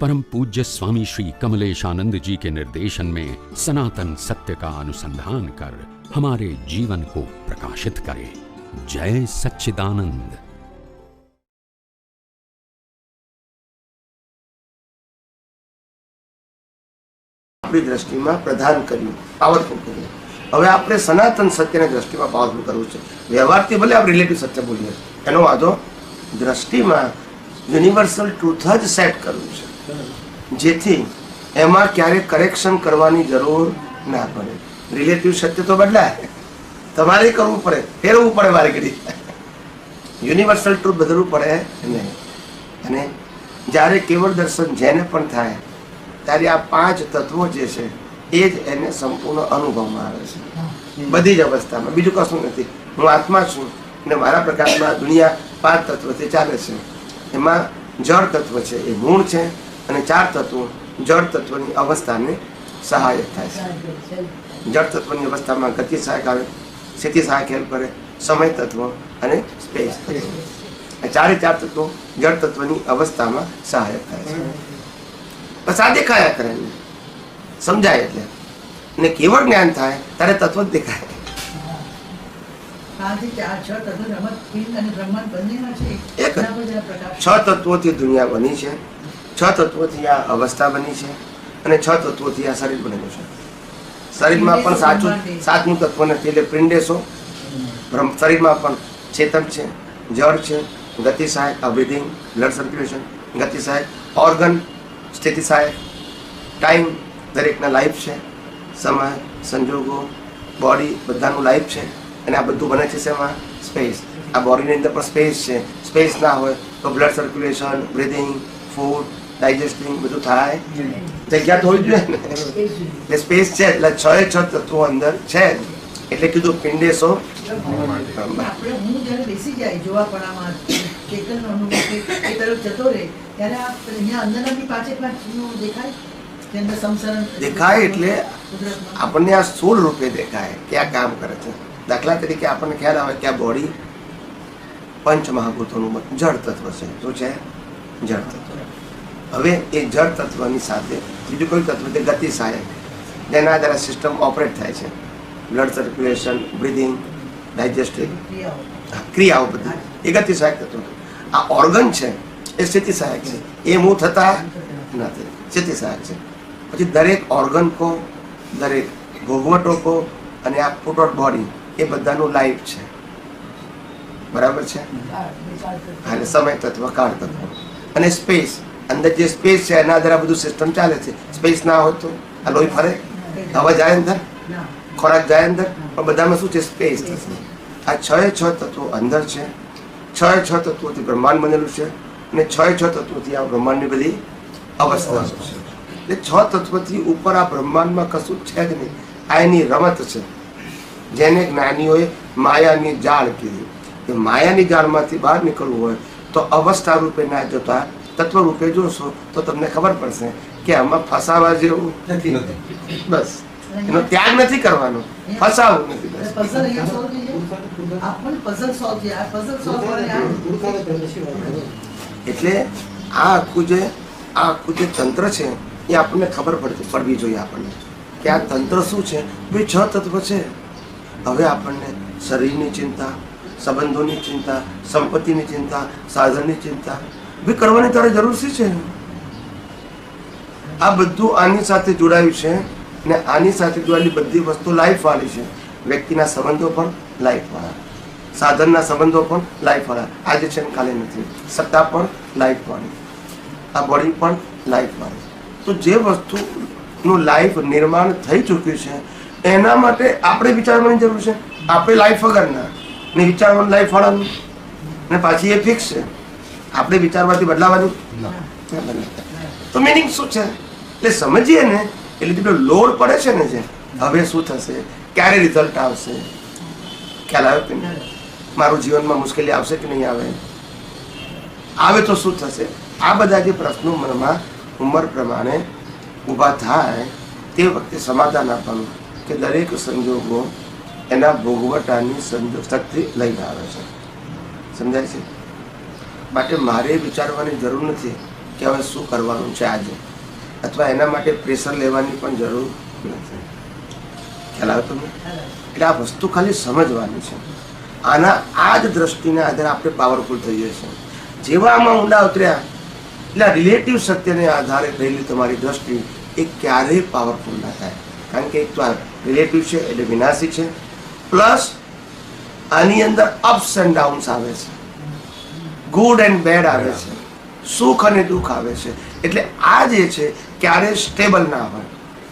परम पूज्य स्वामी श्री कमलेशानंद जी के निर्देशन में सनातन सत्य का अनुसंधान कर हमारे जीवन को प्रकाशित करे जय सच्चिदानंद આપણી દ્રષ્ટિમાં પ્રધાન કર્યું પાવરફુલ કર્યું હવે આપણે સનાતન સત્યની દ્રષ્ટિમાં પાવરફુલ કરવું છે વ્યવહારથી ભલે આપણે રિલેટિવ સત્ય બોલીએ એનો વાંધો દ્રષ્ટિમાં યુનિવર્સલ ટ્રુથ જ સેટ કરવું છે જેથી એમાં ક્યારે કરેક્શન કરવાની જરૂર ના પડે. રિલેટિવ સત્ય તો બદલાય. તમારે કરવું પડે, ફેરવવું પડે મારે ઘડી. યુનિવર્સલ ટ્રુથ બદલવું પડે નહીં. અને જ્યારે કેવળ દર્શન જેને પણ થાય, ત્યારે આ પાંચ તત્વો જે છે, એ જ એને સંપૂર્ણ અનુભવમાં આવે છે. બધી જ અવસ્થામાં. બીજું કશું નથી. હું આત્મા છું અને મારા પ્રકારમાં દુનિયા પાંચ તત્વથી ચાલે છે. એમાં જળ તત્વ છે, એ મૂળ છે અને ચાર તત્વો જળ તત્વની અવસ્થાને સહાયક થાય છે. જળ તત્વની અવસ્થામાં ગતિ સહાયક આવે સ્થિતિ સહાયક હેલ્પ કરે સમય તત્વ અને સ્પેસ તત્વ. ચારે ચાર તત્વો જળ તત્વની અવસ્થામાં સહાયક થાય છે. બસ આ દેખાયા કરે સમજાય એટલે. ને કેવળ જ્ઞાન થાય ત્યારે તત્વ જ દેખાય. છ તત્વોથી દુનિયા બની છે. છ તત્વોથી આ અવસ્થા બની છે અને છ તત્વોથી આ શરીર બનેલું છે. શરીરમાં પણ સાચું સાતમું તત્વ નથી એટલે બ્રહ્મ શરીરમાં પણ ચેતન છે જળ છે ગતિ સહાયક અભિધિંગ બ્લડ સર્ક્યુલેશન ગતિ સહાયક ઓર્ગન સ્થિતિ સહાયક ટાઈમ દરેકના લાઈફ છે સમય સંજોગો બોડી બધાનું લાઈફ છે અને આ બધું બને છે શેમાં? સ્પેસ આ બોડીની અંદર પણ સ્પેસ છે. સ્પેસ ના હોય તો blood circulation breathing food digesting બધું થાય. જગ્યા તો હોવી જોઈએ ને. એટલે સ્પેસ છે એટલે છ એ છ તત્વો અંદર છે એટલે કીધું પિંડેશો. દેખાય? એટલે આપણને આ સ્થૂળ રૂપે દેખાય ક્યાં કામ કરે છે. દાખલા તરીકે આપણને ખ્યાલ આવે કે આ બોડી પંચ મહાભૂતોનું જળ તત્વ છે. શું છે? જળ તત્વ. હવે એ જળ તત્વની સાથે બીજું કોઈ તત્વ તે ગતિ સહાયક. જેના દ્વારા સિસ્ટમ ઓપરેટ થાય છે. બ્લડ સર્ક્યુલેશન બ્રિધિંગ ડાયજેસ્ટિવ ક્રિયાઓ બધી. એ ગતિ સહાયક તત્વ. આ ઓર્ગન છે એ સ્થિતિ સહાયક છે. એ મૂવ થતા નથી. સ્થિતિ સહાયક છે. પછી દરેક ઓર્ગન કો દરેક ભોગવટો કો અને આ ફૂટોટ બોડી એ બધાનું લાઈફ છે. બરાબર છે? અને સમય તત્વ કાળ તત્વ. અને સ્પેસ અંદર જે સ્પેસ છે, એના દ્વારા બધું સિસ્ટમ ચાલે છે. સ્પેસ ના હોય તો આ લોહી ફરે. હવા જાય અંદર, ખોરાક જાય અંદર, પણ બધામાં શું છે? સ્પેસ આ છ એ છ તત્વો અંદર છે. છ એ છ તત્વોથી બ્રહ્માંડ બનેલું છે અને છ એ છ તત્વોથી આ બ્રહ્માંડની બધી અવસ્થાઓ છે. એટલે છ તત્વોથી ઉપર આ બ્રહ્માંડમાં કશું છે જ નહીં. આ એની રમત છે. જેને જ્ઞાનીઓએ માયાની જાળ કીધી. કે માયાની જાળમાંથી બહાર નીકળવું હોય તો અવસ્થા રૂપે ના જોતા તત્વ રૂપે જોશો તો તમને ખબર પડશે કે આમાં ફસાવા જેવું નથી. બસ. એનો ત્યાગ નથી કરવાનો. ફસાવું નથી એટલે આ આખું જે આ આખું જે તંત્ર છે, એ આપણને ખબર પડતી પડવી જોઈએ આપણને કે આ તંત્ર શું છે? ભાઈ છ તત્વ છે. હવે આપણને શરીરની ચિંતા, સંબંધોની ચિંતા, સંપત્તિની ચિંતા, સાધનની ચિંતા ભી કરવાની તારે જરૂર શી છે? આ બધું આની સાથે જોડાયું છે ને આની સાથે જોડાયેલી બધી વસ્તુ લાઈફ વાળી છે. વ્યક્તિના સંબંધો પણ લાઈફ વાળા. સાધનના સંબંધો પણ લાઈફ વાળા. આજે છે કાલે નથી. સત્તા પણ લાઈફ વાળી. આ બોડી પણ લાઈફ વાળી. તો જે વસ્તુનું લાઈફ નિર્માણ થઈ ચૂક્યું છે, એના માટે આપણે વિચારવાની જરૂર છે. આપણે લાઈફ વગરના. ને વિચારવાનું લાઈફ વાળાનું. ને પાછી એ ફિક્સ છે. આપણે વિચારવાથી બદલાવાનું? તો મિનિંગ શું છે? એટલે સમજીએ ને એટલે પેલો લોડ પડે છે ને જે હવે શું થશે? ક્યારે રિઝલ્ટ આવશે? ખ્યાલ આવ્યો કે નહીં? મારું જીવનમાં મુશ્કેલી આવશે કે નહીં આવે? આવે તો શું થશે? આ બધા જે પ્રશ્નો મનમાં ઉંમર પ્રમાણે ઊભા થાય તે વખતે સમાધાન આપવાનું કે દરેક સંજોગો એના ભોગવટાની સંજોગ શક્તિ લઈને આવે છે. સમજાય છે? માટે મારે વિચારવાની જરૂર નથી કે હવે શું કરવાનું છે આજે. અથવા એના માટે પ્રેશર લેવાની પણ જરૂર નથી. ખ્યાલ આવે તમને? એટલે આ વસ્તુ ખાલી સમજવાની છે. આના, આ જ દ્રષ્ટિના આધારે આપણે પાવરફુલ થઈએ છીએ. જેવા આમાં ઊંડા ઉતર્યા, એટલે રિલેટિવ સત્યને આધારે રહેલી તમારી દ્રષ્ટિ એ ક્યારેય પાવરફુલ ના થાય. કારણ કે એક તો આ રિલેટિવ છે, એટલે વિનાશી છે. પ્લસ આની અંદર અપ્સ એન્ડ ડાઉન્સ આવે છે. ગુડ એન્ડ બેડ આવે છે. સુખ અને દુઃખ આવે છે. એટલે આ જે છે ક્યારે સ્ટેબલ ના હોય.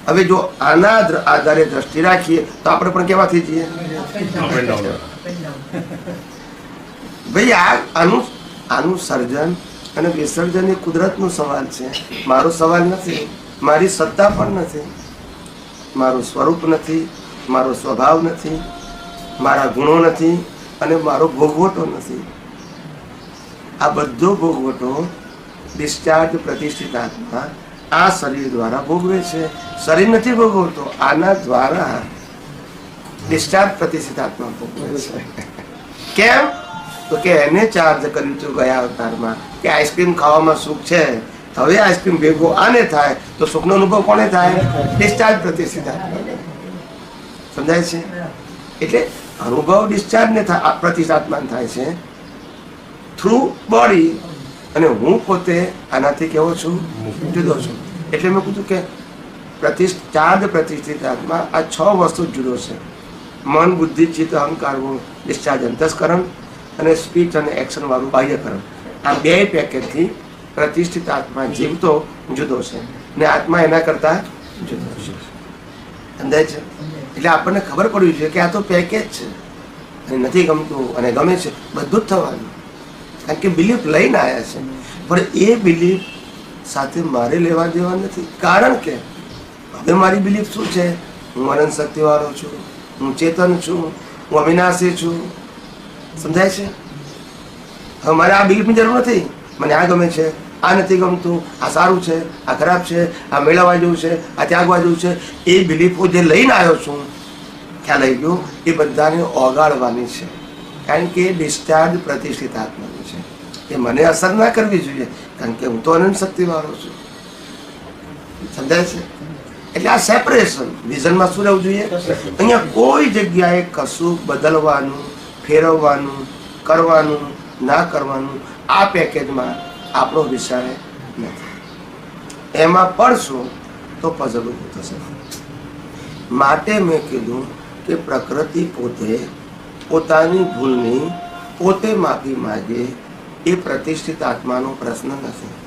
હવે જો આના આધારે દ્રષ્ટિ રાખીએ તો આપણે પણ કેવા થઈ જઈએ ભાઈ આ આનું આનું સર્જન અને વિસર્જન એ કુદરતનો સવાલ છે. મારો સવાલ નથી. મારી સત્તા પણ નથી. મારું સ્વરૂપ નથી. મારો સ્વભાવ નથી. મારા ગુણો નથી. અને મારો ભોગવટો નથી. આ બધો ભોગવટો ડિસ્ચાર્જ પ્રતિષ્ઠિત આત્મા. આ શરીર દ્વારા ભોગવે છે. શરીર નથી ભોગવતો, આના દ્વારા ડિસ્ચાર્જ પ્રતિષ્ઠિત આત્મા ભોગવે છે. કેમ? તો કે એને ચાર્જ કર્યું હતું ગયા અવતારમાં કે આઈસ્ક્રીમ ખાવામાં સુખ છે. હવે આઈસ્ક્રીમ ભેગો આને થાય તો સુખનો અનુભવ કોને થાય? ડિસ્ચાર્જ પ્રતિષ્ઠિત આત્મા. સમજાય છે? એટલે અનુભવ ડિસ્ચાર્જ ને પ્રતિષ્ઠાત્માન થાય છે. થ્રુ બોડી અને હું પોતે આનાથી કેવો છું? જુદો છું. એટલે મેં કીધું કે પ્રતિષ્ઠ ચાર્જ પ્રતિષ્ઠિત આત્મા, આ છ વસ્તુ જુદો છે. મન, બુદ્ધિ, ચિત્ત, અહંકાર, ગુણ ડિસ્ચાર્જ અંતસ્કરણ અને સ્પીચ અને એક્શન વાળું બાહ્યકરણ. આ બે પેકેજથી પ્રતિષ્ઠિત આત્મા જીવતો જુદો છે. ને આત્મા એના કરતા જુદો છે. સમજાય છે? એટલે આપણને ખબર પડવી જોઈએ કે આ તો પેકેજ છે. અને નથી ગમતું અને ગમે છે. બધું જ થવાનું. કારણ કે બિલીફ લઈને આવ્યા છે. પણ એ બિલીફ સાથે મારે લેવા દેવા નથી. કારણ કે હવે મારી બિલીફ શું છે? હું અનંત શક્તિવાળો છું, હું ચેતન છું, હું અવિનાશી છું. સમજાય છે? હવે મારે આ બિલીફની જરૂર નથી. મને આ ગમે છે, આ નથી ગમતું, આ સારું છે, આ ખરાબ છે, આ મેળવવા જેવું છે, આ ત્યાગવા જેવું છે. એ બિલીફો જે લઈને આવ્યો છું, ખ્યાલ આવી ગયો, એ બધાને ઓગાળવાની છે. કારણ કે ડિસ્ચાર્જ પ્રતિષ્ઠિત છે એ મને અસર ના કરવી જોઈએ, કારણ કે હું તો અનંત શક્તિવાળો છું. સમજાય છે? એટલે આ સેપરેશન વિઝનમાં શું રહેવું જોઈએ? અહીંયા કોઈ જગ્યાએ કશું બદલવાનું, ફેરવવાનું, કરવાનું, ના કરવાનું આ પેકેજમાં આપણો વિષય નથી. એમાં પડશો તો પઝલ ઊભું થશે. માટે મેં કીધું કે પ્રકૃતિ પોતે પોતાની ભૂલની પોતે માફી માગે એ પ્રતિષ્ઠિત આત્માનો પ્રશ્ન નથી.